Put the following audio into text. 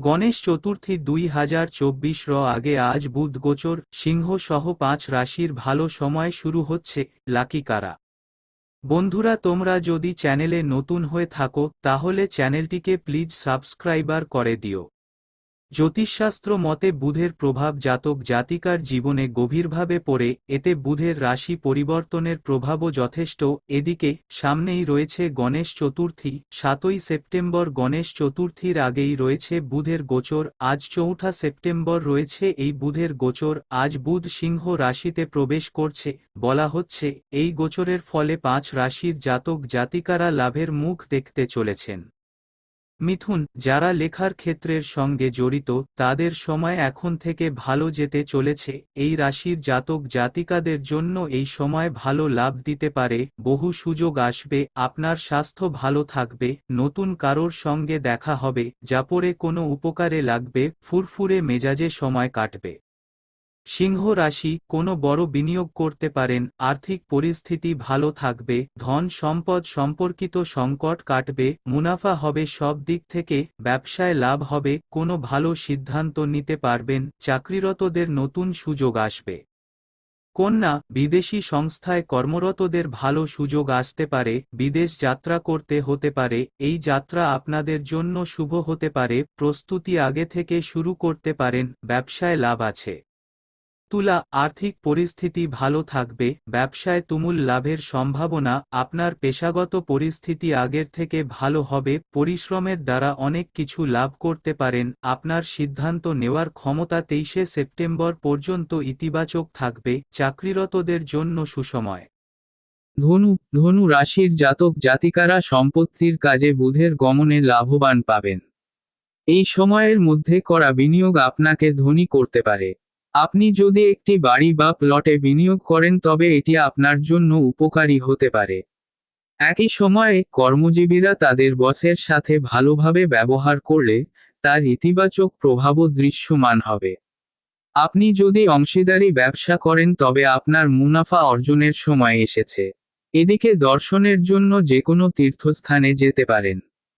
গণেশ চতুর্থী দুই হাজার চব্বিশ র আগে আজ বুধ গোচর, সিংহ সহ পাঁচ রাশির ভালো সময় শুরু হচ্ছে, লাকি কারা? বন্ধুরা, তোমরা যদি চ্যানেলে নতুন হয়ে থাকো, তাহলে চ্যানেলটিকে প্লিজ সাবস্ক্রাইবার করে দিও। জ্যোতিষশাস্ত্র মতে বুধের প্রভাব জাতক জাতিকার জীবনে গভীরভাবে পড়ে, এতে বুধের রাশি পরিবর্তনের প্রভাবও যথেষ্ট। এদিকে, সামনেই রয়েছে গণেশ চতুর্থী, সাতই সেপ্টেম্বর গণেশ চতুর্থীর আগেই রয়েছে বুধের গোচর, আজ চৌঠা সেপ্টেম্বর রয়েছে এই বুধের গোচর, আজ বুধ সিংহ রাশিতে প্রবেশ করছে, বলা হচ্ছে, এই গোচরের ফলে পাঁচ রাশির জাতক জাতিকারা লাভের মুখ দেখতে চলেছেন। মিথুন, যারা লেখার ক্ষেত্রের সঙ্গে জড়িত, তাদের সময় এখন থেকে ভালো যেতে চলেছে। এই রাশির জাতক জাতিকাদের জন্য এই সময় ভালো লাভ দিতে পারে, বহু সুযোগ আসবে, আপনার স্বাস্থ্য ভালো থাকবে, নতুন কারোর সঙ্গে দেখা হবে, যা পরে কোনো উপকারে লাগবে, ফুরফুরে মেজাজে সময় কাটবে। সিংহ রাশি কোনো বড় বিনিয়োগ করতে পারেন, আর্থিক পরিস্থিতি ভালো থাকবে, ধন সম্পদ সম্পর্কিত সংকট কাটবে, মুনাফা হবে সব দিক থেকে, ব্যবসায় লাভ হবে, কোনো ভালো সিদ্ধান্ত নিতে পারবেন, চাকরিরতদের নতুন সুযোগ আসবে। কন্যা, বিদেশি সংস্থায় কর্মরতদের ভালো সুযোগ আসতে পারে, বিদেশ যাত্রা করতে হতে পারে, এই যাত্রা আপনাদের জন্য শুভ হতে পারে, প্রস্তুতি আগে থেকে শুরু করতে পারেন, ব্যবসায় লাভ আছে। তুলা, আর্থিক পরিস্থিতি ভালো থাকবে, ব্যবসায় তুমুল লাভের সম্ভাবনা, আপনার পেশাগত পরিস্থিতি আগের থেকে ভালো হবে, পরিশ্রমের দ্বারা অনেক কিছু লাভ করতে পারেন, আপনার সিদ্ধান্ত নেওয়ার ক্ষমতা তেইশে সেপ্টেম্বর পর্যন্ত ইতিবাচক থাকবে, চাকরিরতদের জন্য সুসময়। ধনু ধনু রাশির জাতক জাতিকারা সম্পত্তির কাজে বুধের গমনে লাভবান পাবেন। এই সময়ের মধ্যে করা বিনিয়োগ আপনাকে ধনী করতে পারে। আপনি যদি একটি বাড়ি বা প্লটে বিনিয়োগ করেন তবে এটি আপনার জন্য উপকারী হতে পারে। একই সময়ে, কর্মজীবীরা তাদের বসের সাথে ভালোভাবে ব্যবহার করলে তার ইতিবাচক প্রভাবও দৃশ্যমান হবে। আপনি যদি অংশীদারি ব্যবসা করেন তবে আপনার মুনাফা অর্জনের সময় এসেছে। এদিকে দর্শনের জন্য যে কোনো তীর্থস্থানে যেতে পারেন।